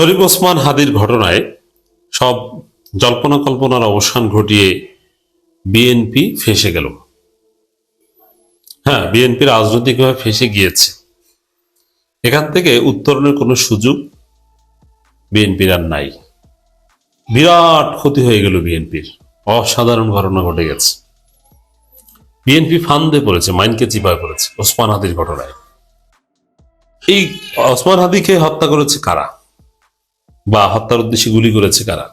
শরীফ ওসমান হাদির ঘটনায় সব জল্পনা কল্পনার অবসান ঘটিয়ে বিএনপি ফেসে গেল। হ্যাঁ বিএনপি রাজনৈতিকভাবে ফেসে গিয়েছে। এখান থেকে উত্তরণের কোনো সুযোগ বিএনপির আর নাই। বিরাট ক্ষতি হয়ে গেল বিএনপির অসাধারণ ঘটনা ঘটে গেছে। বিএনপি ফান্দে পড়েছে, মাইনকে চিপায় পড়েছে, ওসমান হাদির ঘটনায়। এই ওসমান হাদিকে হত্যা করেছে কারা? বা হত্যার উদ্দেশ্যে গুলি করেছে কারা?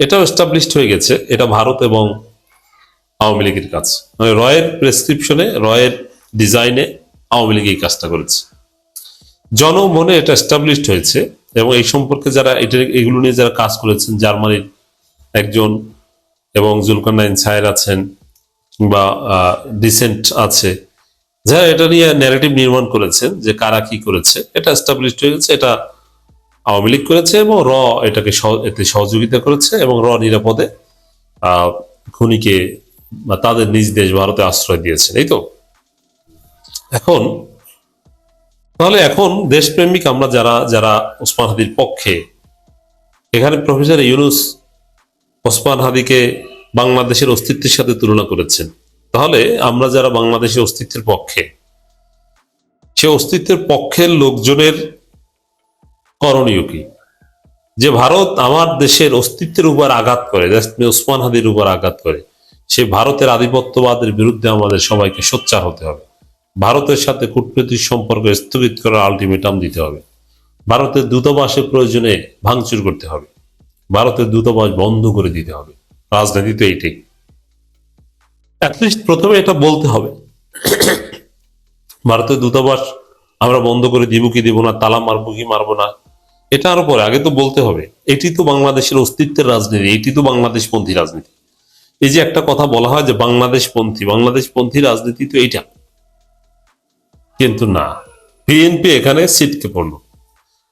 এটাও এস্টাবলিশড হয়ে গেছে। এটা ভারত এবং আওয়ামী লীগের কাজ। মানে রয়ের প্রেসক্রিপশনে রয়ের ডিজাইনে আওয়ামী লীগ এই কাজটা করেছে। জনমনে এটা এস্টাবলিশড হয়েছে এবং এই সম্পর্কে যারা এটা, এগুলো নিয়ে যারা কাজ করেছেন, জার্মানির একজন এবং জুলকারনাইন সায়ের আছেন বা ডিসেন্ট আছে, যারা এটা নিয়ে ন্যারেটিভ নির্মাণ করেছেন যে কারা কি করেছে, এটা এস্টাবলিশড হয়ে গেছে। এটা আওয়ামী লীগ করেছে এবং র এটাকে এতে সহযোগিতা করেছে এবং র নিরাপদে খুনিকে বা তাদের নিজ দেশ ভারতে আশ্রয় দিয়েছে এই তো? এখন, তাহলে এখন দেশপ্রেমিক আমরা যারা যারা ওসমান হাদির পক্ষে, এখানে প্রফেসর ইউনুস ওসমান হাদিকে বাংলাদেশের অস্তিত্বের সাথে তুলনা করেছেন। তাহলে আমরা যারা বাংলাদেশের অস্তিত্বের পক্ষে, সে অস্তিত্বের পক্ষের লোকজনের করণীয় কি? যে ভারত আমার দেশের অস্তিত্বের উপর আঘাত করে ওসমান হাদির উপর আঘাত করে, সে ভারতের আধিপত্যবাদের বিরুদ্ধে আমাদের সবাইকে সোচ্চার হতে হবে। ভারতের সাথে কূটনৈতিক সম্পর্ক স্থগিত করার আলটিমেটাম দিতে হবে। ভারতের দূতাবাসের প্রয়োজনে ভাঙচুর করতে হবে। ভারতের দূতাবাস বন্ধ করে দিতে হবে। রাজনীতি তো এইটাই। অ্যাটলিস্ট প্রথমে এটা বলতে হবে। ভারতের দূতাবাস আমরা বন্ধ করে দিব কি দিব না, তালা মারবো কি মারবো না এটা আরও পরে আগে তো বলতে হবে, এটি তো বাংলাদেশের অস্তিত্বের রাজনীতি, এটি তো বাংলাদেশ পন্থী রাজনীতি। এই যে একটা কথা বলা হয় যে বাংলাদেশ পন্থী বাংলাদেশ পন্থী রাজনীতি তো এইটা। কিন্তু না, বিএনপি এখানে সিটকে পড়ল।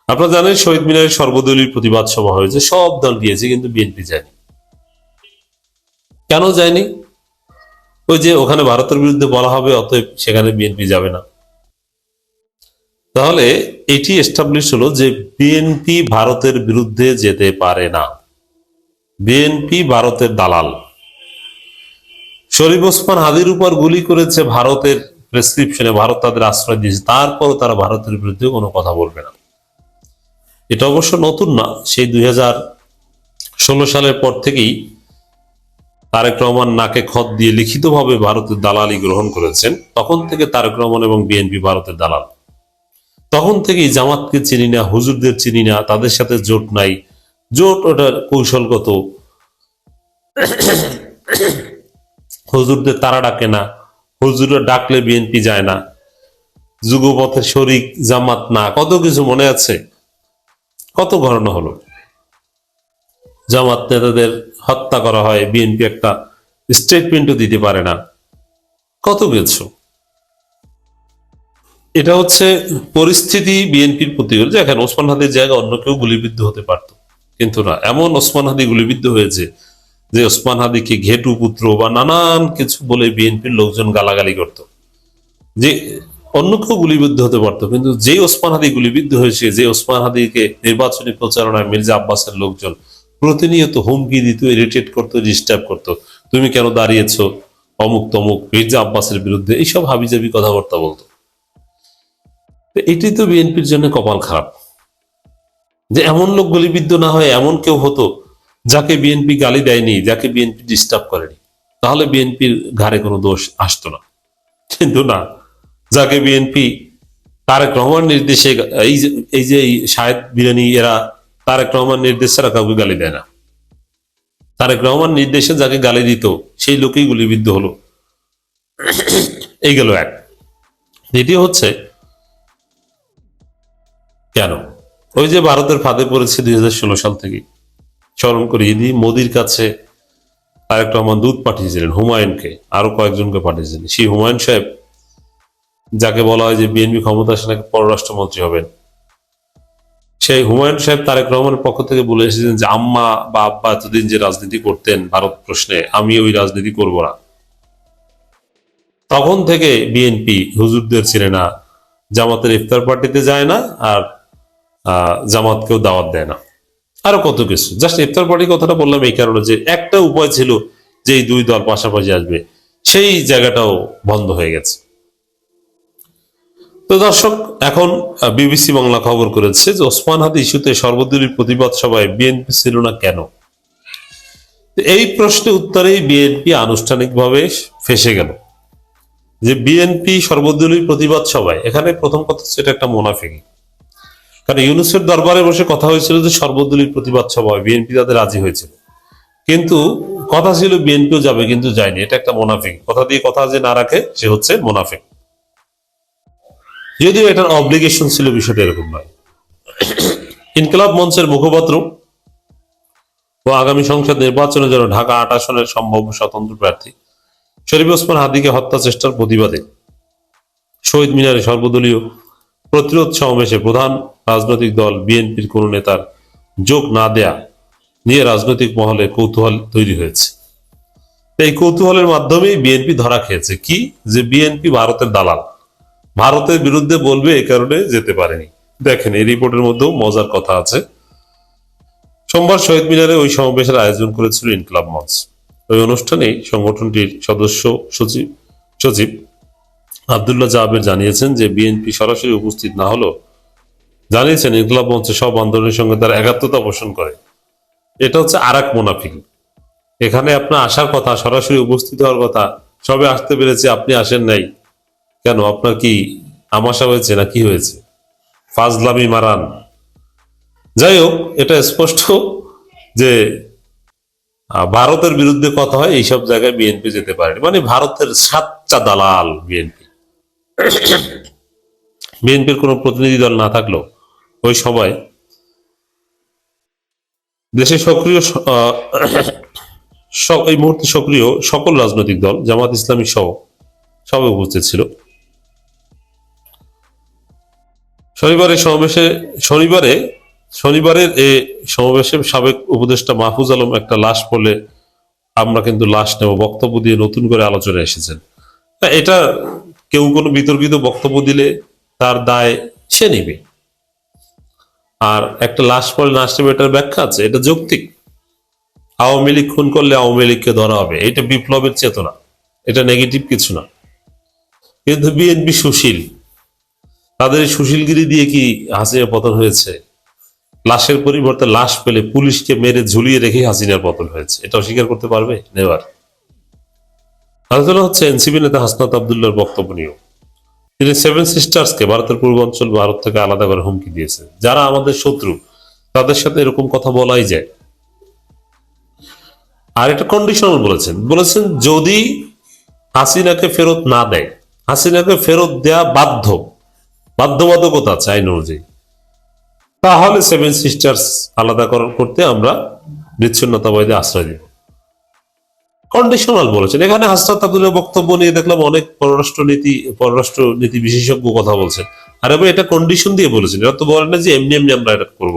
আপনারা জানেন শহীদ মিনারের সর্বদলীয় প্রতিবাদ সভা হয়েছে, সব দল গিয়েছে কিন্তু বিএনপি যায়নি। কেন যায়নি? ওই যে ওখানে ভারতের বিরুদ্ধে বলা হবে, অতএব সেখানে বিএনপি যাবে না। তাহলে এটি এস্টাবলিশ হলো যে বিএনপি ভারতের বিরুদ্ধে যেতে পারে না। বিএনপি ভারতের দালাল। শরীফ ওসমান হাদির উপর গুলি করেছে ভারতের প্রেসক্রিপশনে ভারত তাদের আশ্রয় দিয়েছে। তারপরও তারা ভারতের বিরুদ্ধে কোনো কথা বলবে না। এটা অবশ্য নতুন না, সেই দুই সালের পর থেকেই তারেক রহমান নাকে খত দিয়ে লিখিতভাবে ভারতের দালালি গ্রহণ করেছেন। তখন থেকে তারেক রহমান এবং বিএনপি ভারতের দালাল। তখন থেকেই জামাতকে চিনি না, হুজুরদের চিনি না, তাদের সাথে জোট নাই। জোট ওটার কৌশলগত। হুজুরদের তারা ডাকে না হুজুরা ডাকলে বিএনপি যায় না। যুগপথে শরিক, জামাত না, কত কিছু মনে আছে? কত ঘটনা হলো? জামাত নেতাদের হত্যা করা হয়, বিএনপি একটা স্টেটমেন্টও দিতে পারে না। কত কিছু? এটা হচ্ছে পরিস্থিতি বিএনপির প্রতি যে এখন ওসমান হাদির জায়গায় অন্য কেউ গুলিবিদ্ধ হতে পারত। কিন্তু না, এমন ওসমান হাদি গুলিবিদ্ধ হয়েছে যে ওসমান হাদিকে ঘেটু পুত্র বা নানান কিছু বলে বিএনপির লোকজন গালাগালি করত। যে অন্য কেউ গুলিবিদ্ধ হতে পারতো, কিন্তু যে ওসমান হাদি গুলিবিদ্ধ হয়েছে, যে ওসমান হাদিকে নির্বাচনী প্রচারণায় মির্জা আব্বাসের লোকজন প্রতিনিয়ত হুমকি দিত, ইরিটেট করতো ডিস্টার্ব করতো। তুমি কেন দাঁড়িয়েছো? অমুক তমুক, মির্জা আব্বাসের বিরুদ্ধে এইসব হাবিজাবি কথাবার্তা বলতো। এটি তো বিএনপির জন্য কপাল খারাপ। যে এমন লোক গুলিবিদ্ধ না হয় এমন কেউ হতো যাকে বিএনপি গালি দেয়নি, যাকে বিএনপি ডিস্টার্ব করেনি। তাহলে বিএনপির ঘাড়ে কোনো দোষ আসতো না। কিন্তু না, যাকে বিএনপি তারেক রহমান নির্দেশে এই এই যে শাহেদ বিরানি, এরা তারেক রহমান নির্দেশ ছাড়া কাউকে গালি দেয় না। তারেক রহমান নির্দেশে যাকে গালি দিত, সেই লোকেই গুলিবিদ্ধ হলো। এই গেল এক। দ্বিতীয় হচ্ছে কেন? ওই যে ভারতের ফাঁদে পড়েছে দুই হাজার ষোলো সাল থেকে। স্মরণ করিয়ে দিই মোদির কাছে তারেক রহমান দূত পাঠিয়েছিলেন, হুমায়ুনকে, আরও কয়েকজনকে পাঠিয়েছিলেন। সেই হুমায়ুন সাহেব, যাকে বলা হয় যে বিএনপি ক্ষমতা আসে নাকি পররাষ্ট্রমন্ত্রী হবেন। সেই হুমায়ুন সাহেব তারেক রহমানের পক্ষ থেকে বলে এসেছেন যে, আম্মা বা আব্বা এতদিন যে রাজনীতি করতেন ভারত প্রশ্নে, আমি ওই রাজনীতি করব না। তখন থেকে বিএনপি হুজুরদের ছিলেন জামাতের ইফতার পার্টিতে যায় না, আর জামাতকেও দাওয়াত দেয় না। আরও কত কিছু। জাস্ট ইফতার পার্টি কথাটা বললাম এই কারণে যে একটা উপায় ছিল যে এই দুই দল পাশাপাশি আসবে, সেই জায়গাটাও বন্ধ হয়ে গেছে। তো দর্শক, এখন বিবিসি বাংলা খবর করেছে যে ওসমান হাদি ইস্যুতে সর্বদলীয় প্রতিবাদ সভায় বিএনপি ছিল না কেন? এই প্রশ্নের উত্তরেই বিএনপি আনুষ্ঠানিকভাবে ফেসে গেল। যে বিএনপি সর্বদলীয় প্রতিবাদ সভায়, এখানে প্রথম কথা হচ্ছে এটা একটা মোনাফিকি। কারণ ইউনুসের দরবারে বসে কথা হয়েছিল যে সর্বদলীয় প্রতিবাদ সভায় বিএনপি তাদের রাজি হয়েছিল। কিন্তু কথা ছিল বিএনপিও যাবে কিন্তু যায়নি। এটা একটা মোনাফিক। কথা দিয়ে কথা যে না রাখে, সে হচ্ছে মোনাফিক। যদিও এটার অব্লিগেশন ছিল বিষয়টা এরকম নয়। ইনকলাব মঞ্চের মুখপাত্র ও আগামী সংসদ নির্বাচনের জন্য ঢাকা আট আসনের সম্ভাব্য স্বতন্ত্র প্রার্থী শরীফ ওসমান হাদিকে হত্যা চেষ্টার প্রতিবাদে শহীদ মিনারে সর্বদলীয় প্রতিরোধ সমাবেশে প্রধান রাজনৈতিক দল বিএনপির কোন নেতার যোগ না দেয়া নিয়ে রাজনৈতিক মহলে কৌতূহল তৈরি হয়েছে। এই কৌতূহলের মাধ্যমেই বিএনপি ধরা খেয়েছে। কি? যে বিএনপি ভারতের দালাল। ভারতের বিরুদ্ধে বলবে এ কারণে যেতে পারেনি। দেখেন, এই রিপোর্টের মধ্যেও মজার কথা আছে। সোমবার শহীদ মিনারে ওই সমাবেশের আয়োজন করেছিল ইনকলাব মঞ্চ। ওই অনুষ্ঠানে সংগঠনটির সদস্য সচিব সচিব আবদুল্লাহ জাহাবের জানিয়েছেন যে বিএনপি সরাসরি উপস্থিত না হলেও জানিয়েছেন ইনকলাব মঞ্চে সব আন্দোলনের সঙ্গে তার একাত্মতা পোষণ করে। এটা হচ্ছে আর এক মোনাফিক। এখানে আপনার আসার কথা, সরাসরি উপস্থিত হওয়ার কথা, সবে আসতে পেরেছে, আপনি আসেন নাই। কেন? আপনার কি আমাশা হয়েছে না কি হয়েছে? ফাজলামি মারান। যাই হোক, এটা স্পষ্ট যে ভারতের বিরুদ্ধে কথা হয়, এইসব জায়গায় বিএনপি যেতে পারেনি। মানে ভারতের সাতটা দালাল বিএনপি। বিএনপির কোনো প্রতিনিধি দল না থাকলেও ওই সবাই দেশে সক্রিয় এই মুহূর্তে সক্রিয় সকল রাজনৈতিক দল, জামাত ইসলামী সহ সবাই উপস্থিত ছিল। শনিবারে সমাবেশে শনিবারে শনিবারের এ সমাবেশে সাবেক উপদেষ্টা মাহফুজ আলম একটা লাশ পড়লে আমরা কিন্তু লাশ নেব বক্তব্য দিয়ে নতুন করে আলোচনায় এসেছেন। এটা কেউ কোনো বিতর্কিত বক্তব্য দিলে তার দায় সে নেবে। আর একটা লাশ লাশ নেবে এটার ব্যাখ্যা আছে, এটা যৌক্তিক। আওয়ামী লীগ খুন করলে আওয়ামী লীগকে ধরা হবে, এটা বিপ্লবের চেতনা, এটা নেগেটিভ কিছু না। কিন্তু বিএনপি সুশীল, তাদের সুশীলগিরি দিয়ে কি হাসিনা পতন হয়েছে? লাশের পরিবর্তে লাশ পেলে পুলিশকে মেরে ঝুলিয়ে রেখে হাসিনার পতন হয়েছে, এটা অস্বীকার করতে পারবে? নেবার আলোচনা হচ্ছে এনসিপি নেতা হাসনাত আবদুল্লাহর বক্তব্য নিয়েও। তিনি সেভেন সিস্টার্সকে ভারতের পূর্বাঞ্চল ভারত থেকে আলাদা করে হুমকি দিয়েছে যারা আমাদের শত্রু, তাদের সাথে এরকম কথা বলাই যায়। আর একটা কন্ডিশনাল বলেছেন। বলেছেন, যদি হাসিনাকে ফেরত না দেয়, হাসিনাকে ফেরত দেয়া বাধ্য, বাধ্যবাধকতা আছে আইন অনুযায়ী, তাহলে সেভেন সিস্টার্স আলাদা করতে আমরা বিচ্ছিন্নতাবাদী আশ্রয় দিব। কন্ডিশনাল বলেছেন। এখানে হাসনাত আব্দুল্লাহ বক্তব্য নিয়ে দেখলাম অনেক পররাষ্ট্র নীতি পররাষ্ট্র নীতি বিশেষজ্ঞ কথা বলছেন। আর এবার এটা কন্ডিশন দিয়ে বলেছেন এটা তো বলেন না যে এমনি এমনি আমরা এটা করব।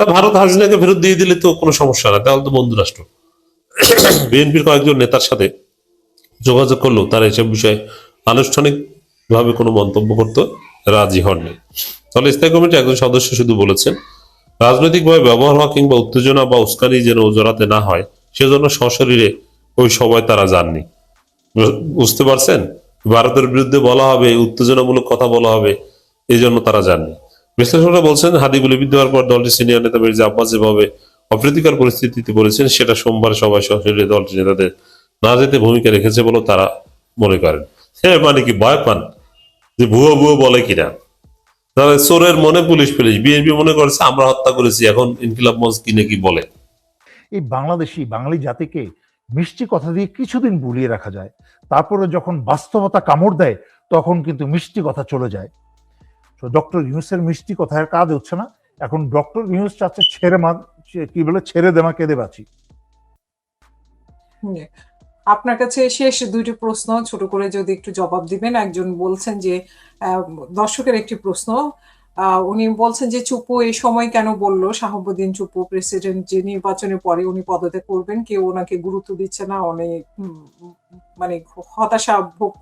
তা ভারত হাসিনাকে ফেরত দিয়ে দিলে তো কোনো সমস্যা না, তাহলে তো বন্ধু রাষ্ট্র। বিএনপির কয়েকজন নেতার সাথে যোগাযোগ করলেও তারা এসব বিষয়ে আনুষ্ঠানিকভাবে কোনো মন্তব্য করতে রাজি হননি। তাহলে স্থায়ী কমিটির একজন সদস্য শুধু বলেছেন, রাজনৈতিকভাবে ব্যবহার হওয়া কিংবা উত্তেজনা বা উস্কানি যেন জড়াতে না হয় সেজন্য সশরীরে ওই সবাই তারা যাননি। বুঝতে পারছেন? ভারতের বিরুদ্ধে বলা হবে, উত্তেজনামূলক কথা বলা হবে এই জন্য তারা যাননি। বিশ্লেষকরা বলছেন হাদি গুলিবিদ্ধ হওয়ার পর দলটির সিনিয়র নেতা মির্জা আব্বাস যেভাবে অপ্রীতিকর পরিস্থিতিতে বলেছেন, সেটা সোমবার সবাই সশরীরে দলটির নেতাদের না যেতে ভূমিকা রেখেছে বলেও তারা মনে করেন। হ্যাঁ মানে কি ভয় পান? যে ভুয়ো ভুয়ো বলে কিনা? তাহলে চোরের মনে পুলিশ পুলিশ বিএনপি মনে করছে, আমরা হত্যা করেছি, এখন ইনকিলাব মঞ্চ কি বলে? এই বাংলাদেশি, বাঙালি জাতিকে মিষ্টি কথা দিয়ে কিছুদিন বুলিয়ে রাখা যায়। তারপরে যখন বাস্তবতা কামড় দেয়, তখন কিন্তু মিষ্টি কথা চলে যায়। তো ডক্টর ইউনুসের মিষ্টি কথার কাজ হচ্ছে না। এখন ডক্টর ইউনুস চাচ্ছে ছেড়ে মা কি বলে, ছেড়ে দেমা কেঁদে বাঁচি। আপনার কাছে শেষ দুইটি প্রশ্ন, ছোট করে যদি একটু জবাব দিবেন। একজন বলছেন যে দর্শকের একটি প্রশ্ন উনি বলছেন যে চুপু এই সময় কেন বলল? শাহাবুদ্দিন চুপু প্রেসিডেন্ট যে নির্বাচনের পরে উনি পদত্যাগ করবেন, কেউ ওনাকে গুরুত্ব দিচ্ছে না অনেক মানে হতাশা ভোগ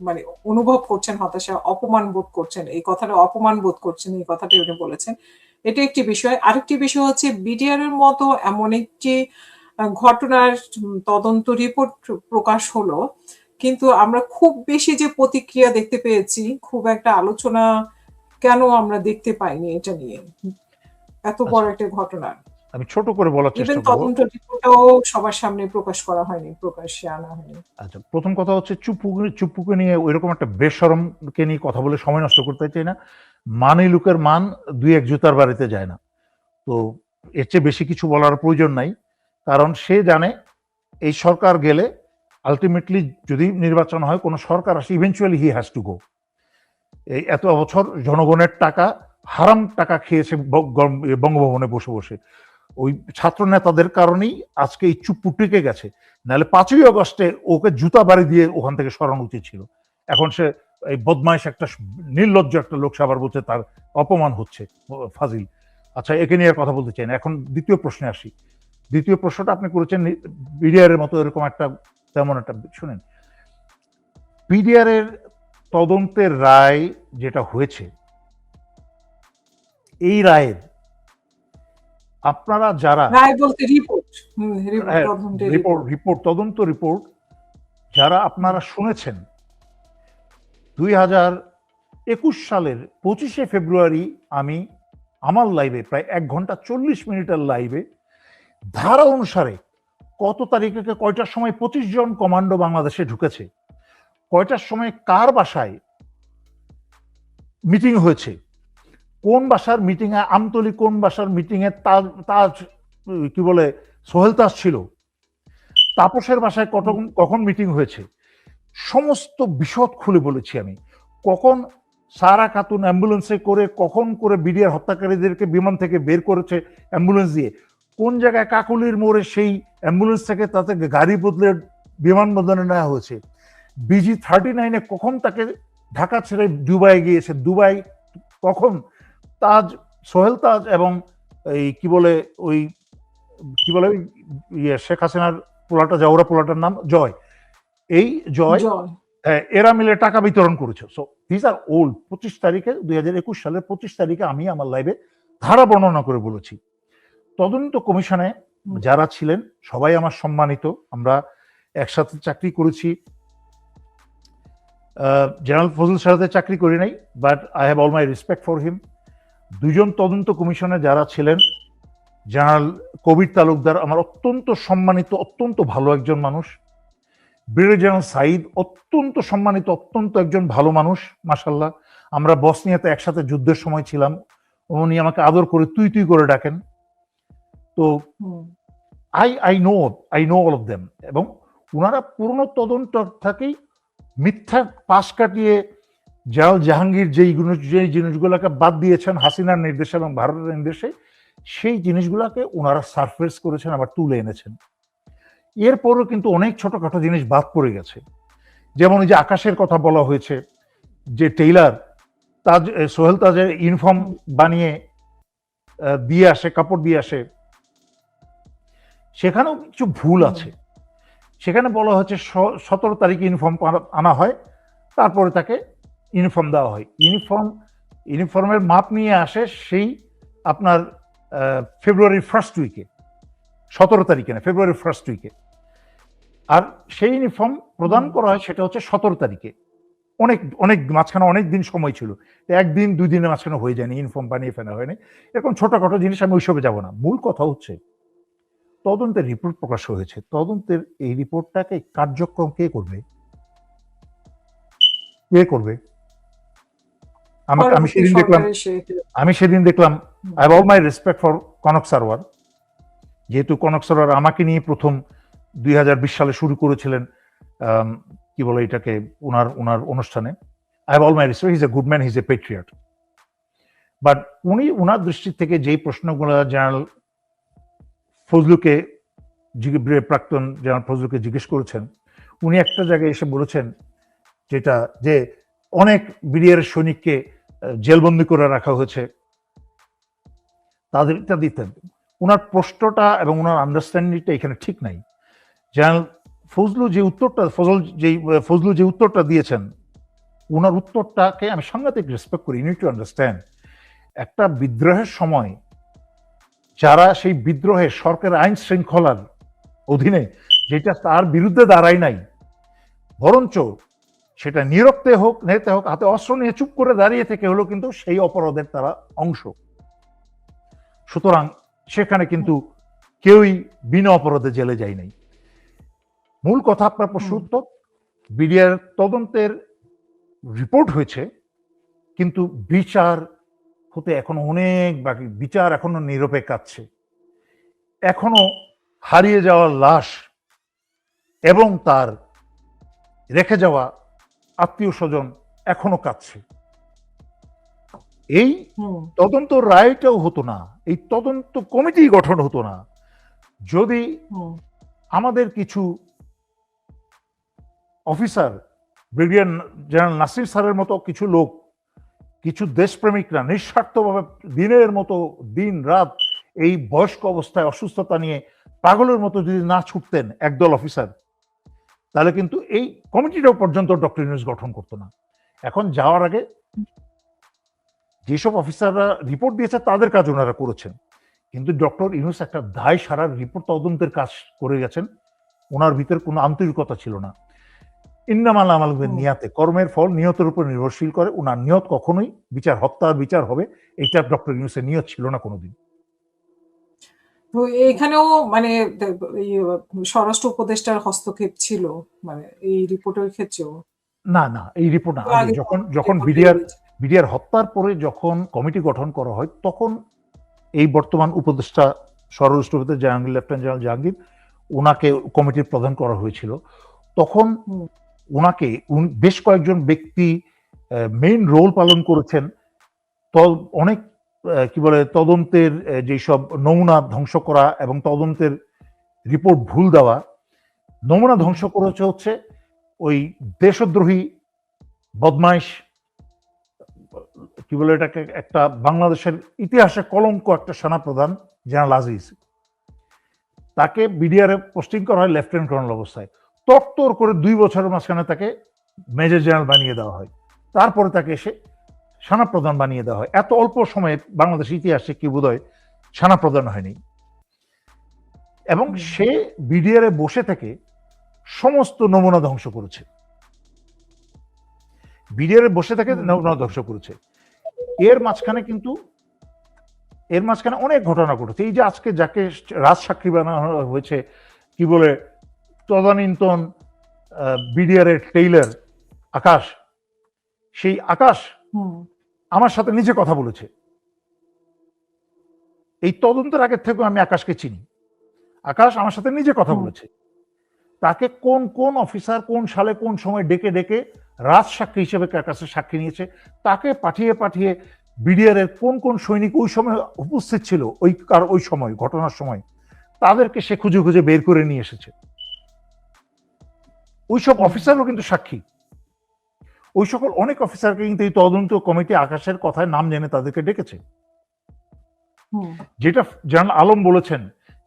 মানে অনুভব করছেন, হতাশা, অপমান বোধ করছেন, এই কথাটা অপমান বোধ করছেন, এই কথাটি উনি বলেছেন। এটা একটি বিষয়। আরেকটি বিষয় হচ্ছে বিডিআর এর মতো এমন একটি ঘটনার তদন্ত রিপোর্ট প্রকাশ হলো, কিন্তু আমরা খুব বেশি যে প্রতিক্রিয়া দেখতে পেয়েছি, খুব একটা আলোচনা কেন আমরা দেখতে পাইনি এটা নিয়ে? এত বড় একটা ঘটনা। আমি ছোট করে বলার চেষ্টা করব। তদন্ত রিপোর্টটাও সবার সামনে প্রকাশ করা হয়নি প্রকাশ্যে আনা হয়নি। আচ্ছা প্রথম কথা হচ্ছে চুপ্পুকে চুপ্পুকে নিয়ে ওইরকম একটা বেসরমকে নিয়ে কথা বলে সময় নষ্ট করতে চাই না। মানি লুকের মান দুই এক জুতার বাড়িতে যায় না। তো এর চেয়ে বেশি কিছু বলার প্রয়োজন নাই। কারণ সে জানে এই সরকার গেলে আলটিমেটলি যদি নির্বাচন হয় কোনো সরকার আসে eventually he has to go এই এত বছর জনগণের টাকা, হারাম টাকা খেয়েছে বঙ্গভবনে বসে বসে। ওই ছাত্র নেতাদের কারণেই আজকে এই চুপ্পু টিকে গেছে। নাহলে পাঁচই অগস্টে ওকে জুতা বাড়ি দিয়ে ওখান থেকে সরানো উচিত ছিল। এখন সে এই বদমাইশ একটা নির্লজ্জ একটা লোক সে বলছে তার অপমান হচ্ছে ফাজিল। আচ্ছা একে নিয়ে কথা বলতে চাই না। এখন দ্বিতীয় প্রশ্নে আসি। দ্বিতীয় প্রশ্নটা আপনি করেছেন বিডিআর এর মতো এরকম একটা তেমন একটা, শুনেন। বিডিআর এর তদন্তের রায় যেটা হয়েছে এই রায়ের আপনারা যারা রিপোর্ট হ্যাঁ, রিপোর্ট তদন্ত রিপোর্ট যারা আপনারা শুনেছেন দুই হাজার একুশ সালের পঁচিশে ফেব্রুয়ারি আমি আমার লাইভে প্রায় এক ঘণ্টা চল্লিশ মিনিটের লাইভে ধারা অনুসারে কত তারিখে কয়টার সময় পঁচিশ জন কমান্ডো বাংলাদেশে ঢুকেছে কয়টার সময় কার বাসায় মিটিং হয়েছে? কোন বাসার মিটিং এ, আমতলি কোন বাসার মিটিং এ তাজ তাজ, কি বলে, সোহেল তাজ ছিল? তাপসের বাসায় কখন কখন মিটিং হয়েছে? সমস্ত বিশদ খুলে বলেছি আমি। কখন সারা খাতুন অ্যাম্বুলেন্সে করে, কখন করে বিডিআর হত্যাকারীদেরকে বিমান থেকে বের করেছে অ্যাম্বুলেন্স দিয়ে? কোন জায়গায় কাকুলির মোড়ে সেই অ্যাম্বুলেন্স থেকে তাতে গাড়ি বদলে বিমানবন্দরে নেওয়া হয়েছে? বিজি থার্টি নাইনে কখন তাকে ঢাকা ছেড়ে দুবাই গিয়েছে? দুবাই কখন? তাজ সোহেল তাজ এবং এই কি বলে ওই কি বলে ইয়ে শেখ হাসিনার পোলাটা জাউরা পোলাটার নাম? জয়। এই জয় জয়। হ্যাঁ, এরা মিলে টাকা বিতরণ করেছে। সো দিস আর ওল্ড পঁচিশ তারিখে দুই হাজার একুশ সালের পঁচিশ তারিখে আমি আমার লাইভে ধারা বর্ণনা করে বলেছি। তদন্ত কমিশনে যারা ছিলেন সবাই আমার সম্মানিত। আমরা একসাথে চাকরি করেছি। জেনারেল ফজল সাথে চাকরি করি নাই but I have all my respect for him দুজন তদন্ত কমিশনে যারা ছিলেন জেনারেল কবির তালুকদার আমার অত্যন্ত সম্মানিত অত্যন্ত ভালো একজন মানুষ। ব্রিগেডিয়ার জেনারেল সাইদ অত্যন্ত সম্মানিত অত্যন্ত একজন ভালো মানুষ মাসাল্লাহ আমরা বসনিয়াতে একসাথে যুদ্ধের সময় ছিলাম। উনি আমাকে আদর করে তুই তুই করে ডাকেন। তো I I know I know all of them এবং ওনারা পুরনো তদন্ত থেকেই মিথ্যা পাশ কাটিয়ে জালাল জাহাঙ্গীর যেই গুণ- যে জিনিসগুলোকে বাদ দিয়েছেন হাসিনার নির্দেশে এবং ভারতের নির্দেশে সেই জিনিসগুলোকে ওনারা সারফেস করেছেন আবার তুলে এনেছেন। এরপরও কিন্তু অনেক ছোটখাটো জিনিস বাদ পড়ে গেছে। যেমন যে আকাশের কথা বলা হয়েছে যে টেইলার তাজ সোহেল তাজের ইউনিফর্ম বানিয়ে দিয়ে আসে কাপড় দিয়ে আসে সেখানেও কিছু ভুল আছে। সেখানে বলা হচ্ছে সতেরো তারিখে ইউনিফর্ম আনা হয় তারপরে তাকে ইউনিফর্ম দেওয়া হয়। ইউনিফর্ম ইউনিফর্মের মাপ নিয়ে আসে সেই আপনার ফেব্রুয়ারির ফার্স্ট উইকে সতেরো তারিখে না ফেব্রুয়ারির ফার্স্ট উইকে আর সেই ইউনিফর্ম প্রদান করা হয় সেটা হচ্ছে সতেরো তারিখে। অনেক অনেক মাঝখানে অনেক দিন সময় ছিল। একদিন দুই দিনের মাঝখানে হয়ে যায়নি ইউনিফর্ম বানিয়ে ফেলা হয়নি। এরকম ছোটখাটো জিনিস আমি ওইসবে যাব না। মূল কথা হচ্ছে তদন্তের রিপোর্ট প্রকাশ হয়েছে। তদন্তের এই রিপোর্টটাকে কার্যক্রম কে করবে? কে করবে? আমাকে আমি সেদিন দেখলাম আমি সেদিন দেখলাম I all my respect for Konok Sarwar যেহেতু কনক সারওয়ার আমাকে নিয়ে প্রথম দুই হাজার বিশ সালে শুরু করেছিলেন কি বলে এটাকে ওনার ওনার অনুষ্ঠানে। I have all my respect his a good man his a patriot but উনি ওনার দৃষ্টি থেকে যেই প্রশ্নগুলো জেনারেল ফজলুকে প্রাক্তন জেনারেল ফজলুকে জিজ্ঞেস করেছেন। উনি একটা জায়গায় এসে বলেছেন যেটা যে অনেক বিডিআর সৈনিককে জেলবন্দি করে রাখা হয়েছে। তাদের ইত্যাদি ইত্যাদি ওনার প্রশ্নটা এবং ওনার আন্ডারস্ট্যান্ডিংটা এখানে ঠিক নাই। জেনারেল ফজলু যে উত্তরটা, ফজল যে ফজলু যে উত্তরটা দিয়েছেন ওনার উত্তরটাকে আমি সাংঘাতিক রেসপেক্ট করি। ইউনিট টু আন্ডারস্ট্যান্ড একটা বিদ্রোহের সময় যারা সেই বিদ্রোহে সরকারের আইন শৃঙ্খলার অধীনে যেটা তার বিরুদ্ধে দাঁড়ায় নাই বরঞ্চ সেটা নিরক্তে হোক নেতে হোক হাতে অস্ত্র নিয়ে চুপ করে দাঁড়িয়ে থেকে হলো কিন্তু সেই অপরাধের তারা অংশ। সুতরাং সেখানে কিন্তু কেউই বিনা অপরাধে জেলে যায় নাই। মূল কথা আপনার প্রশ্ন উত্তর বিডিআর তদন্তের রিপোর্ট হয়েছে কিন্তু বিচার হতে এখনও অনেক বাকি বিচার এখনও নীরবে কাটছে এখনও হারিয়ে যাওয়া লাশ এবং তার রেখে যাওয়া আত্মীয় স্বজন এখনও কাঁদছে। এই তদন্ত রায়টাও হতো না এই তদন্ত কমিটি গঠন হতো না। যদি আমাদের কিছু অফিসার ব্রিগেডিয়ার জেনারেল নাসির স্যারের মতো কিছু লোক কিছু দেশপ্রেমিকরা নিঃস্বার্থভাবে দিনের মতো দিন রাত এই বয়স্ক অবস্থায় অসুস্থতা নিয়ে পাগলের মতো যদি না ছুটতেন একদল অফিসার, তাহলে কিন্তু এই কমিটিটাও পর্যন্ত ডক্টর ইউনুস গঠন করতো না। এখন যাওয়ার আগে যেসব অফিসাররা রিপোর্ট দিয়েছে তাদের কাজ ওনারা করেছেন। কিন্তু ডক্টর ইউনুস একটা দায় সারার রিপোর্ট তদন্তের কাজ করে গেছেন। ওনার ভিতরে কোনো আন্তরিকতা ছিল না। আমাল নিয়াতে কর্মের ফল নিয়তের উপর নির্ভরশীল করে। ওনার নিয়ত কখনোই বিচার হত্যার বিচার হবে। এটা ডক্টর ইউনুসের নিয়ত ছিল না কোনোদিন। তো এখানেও মানে স্বরাষ্ট্র উপদেষ্টার হস্তক্ষেপ ছিল মানে এই রিপোর্টের ক্ষেত্রেও। না না এই রিপোর্ট না। যখন যখন বিডিআর বিডিআর হত্যার পরে যখন কমিটি গঠন করা হয় তখন এই বর্তমান উপদেষ্টা স্বরাষ্ট্র উপদেষ্টা জাহাঙ্গীর লেফটেন্যান্ট জেনারেল জাহাঙ্গীর ওনাকে কমিটির প্রধান করা হয়েছিল। তখন। ওনাকে বেশ কয়েকজন ব্যক্তি মেইন রোল পালন করেছেন। অনেক কি বলে, তদন্তের যেসব নমুনা ধ্বংস করা এবং তদন্তের রিপোর্ট ভুল দেওয়া। নমুনা ধ্বংস করেছে হচ্ছে ওই দেশদ্রোহী বদমাইশ, কি বলে এটাকে, একটা বাংলাদেশের ইতিহাসে কলঙ্ক একটা সেনাপ্রধান, জেনারেল আজিজ। তাকে বিডিআর পোস্টিং করা হয় লেফটেন্যান্ট কর্নেল অবস্থায়। তত্তর করে দুই বছরের মাঝখানে তাকে মেজর জেনারেল বানিয়ে দেওয়া হয়। তারপরে তাকে এসে সেনাপ্রধান বানিয়ে দেওয়া হয়। এত অল্প সময়ে বাংলাদেশ ইতিহাসে কি বোধহয় সেনাপ্রধান হয়নি। এবং সে বিডিআর এ বসে থেকে সমস্ত নমুনা ধ্বংস করেছে। বিডিআর এ বসে থেকে নমুনা ধ্বংস করেছে। এর মাঝখানে কিন্তু এর মাঝখানে অনেক ঘটনা ঘটেছে। এই যে আজকে যাকে রাজ সাক্ষী বানানো হয়েছে কি বলে তদানীন্তন বিডিআর এর টেইলার আকাশ সেই আকাশ আমার সাথে নিজে কথা বলেছে। এই তদন্তের আগের থেকেও আমি আকাশকে চিনি। আকাশ আমার সাথে নিজে কথা বলেছে। তাকে কোন কোন অফিসার কোন সালে কোন সময় ডেকে ডেকে রাজ সাক্ষী হিসেবে আকাশের সাক্ষী নিয়েছে তাকে পাঠিয়ে পাঠিয়ে বিডিআর এর কোন কোন সৈনিক ওই সময় উপস্থিত ছিল ওই কার ওই সময় ঘটনার সময় তাদেরকে সে খুঁজে খুঁজে বের করে নিয়ে এসেছে। ওই সব অফিসারও কিন্তু সাক্ষী। ওই সকল অনেক অফিসারকে কিন্তু এই তদন্ত কমিটি আকাশের কথায় নাম জেনে তাদেরকে ডেকেছে। যেটা জেনারেল আলম বলেছেন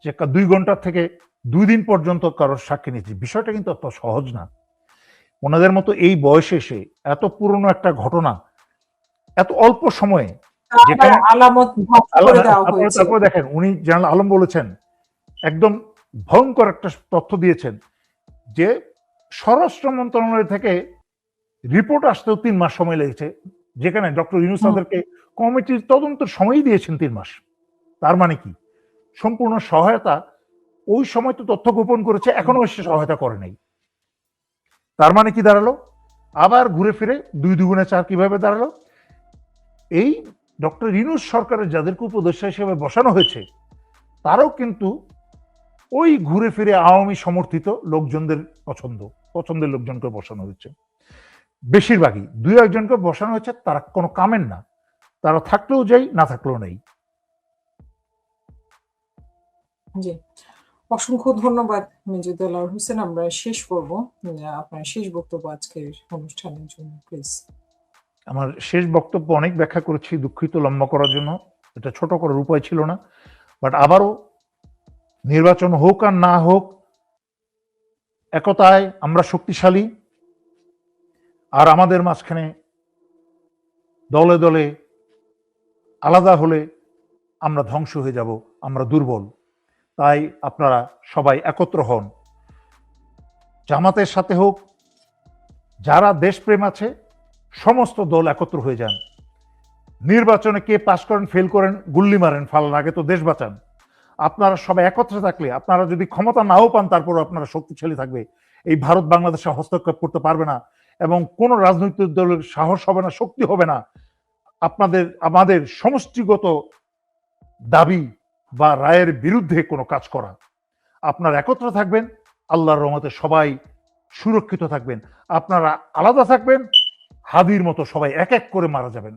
যে দুই ঘণ্টা থেকে দুই দিন পর্যন্ত কারোর সাক্ষী নিয়েছে বিষয়টা কিন্তু অত সহজ না। ওনাদের মতো এই বয়সে এসে এত পুরনো একটা ঘটনা এত অল্প সময়ে তারপরে দেখেন উনি জেনারেল আলম বলেছেন একদম ভয়ঙ্কর একটা তথ্য দিয়েছেন যে স্বরাষ্ট্র মন্ত্রণালয় থেকে রিপোর্ট আসতেও তিন মাস সময় লেগেছে। যেখানে ডক্টর ইউনুস। তাদেরকে কমিটির তদন্তের সময়ই দিয়েছেন তিন মাস। তার মানে কি? সম্পূর্ণ সহায়তা ওই সময় তো তথ্য গোপন করেছে এখনও সে সহায়তা করে নাই। তার মানে কি দাঁড়াল? আবার ঘুরে ফিরে দুই দুগুণে চার কীভাবে দাঁড়াল? এই ডক্টর ইনুস সরকারের যাদেরকে উপদেষ্টা হিসেবে বসানো হয়েছে তারাও কিন্তু ওই ঘুরে ফিরে আওয়ামী সমর্থিত লোকজনদের পছন্দ পছন্দের লোকজনকে বসানো হয়েছে। বেশিরভাগই দুই একজনকে বসানো হয়েছে তারা কোনো কামের না। তারা থাকলেও যাই না থাকলেও নেই। জি। অসংখ্য ধন্যবাদ মেজুদুল্লাহ হোসেন। আমরা শেষ করব আপনার শেষ বক্তব্য আজকের অনুষ্ঠানের জন্য প্লিজ। আমার শেষ বক্তব্য অনেক ব্যাখ্যা করেছি দুঃখিত লম্বা করার জন্য। এটা ছোট করার উপায় ছিল না। বাট আবারও নির্বাচন হোক আর না হোক, একতায় আমরা শক্তিশালী। আর আমাদের মাঝখানে দলে দলে আলাদা হলে আমরা ধ্বংস হয়ে যাব, আমরা দুর্বল। তাই আপনারা সবাই একত্র হন। জামাতের সাথে হোক, যারা দেশপ্রেম আছে, সমস্ত দল একত্র হয়ে যান। নির্বাচনে কে পাশ করেন ফেল করেন, গুল্লি মারেন ফালান আগে তো দেশ বাঁচান। আপনারা সবাই একত্রে থাকলে, আপনারা যদি ক্ষমতা নাও পান তারপর আপনারা শক্তিশালী থাকবে। এই ভারত বাংলাদেশে হস্তক্ষেপ করতে পারবে না এবং কোন রাজনৈতিক দলের সাহস হবে না, শক্তি হবে না। আপনাদের, আমাদের সমষ্টিগত দাবি বা রায়ের বিরুদ্ধে কোনো কাজ করা। আপনারা একত্র থাকবেন, আল্লাহর রহমতে সবাই সুরক্ষিত থাকবেন। আপনারা আলাদা থাকবেন, হাদির মতো সবাই এক এক করে মারা যাবেন।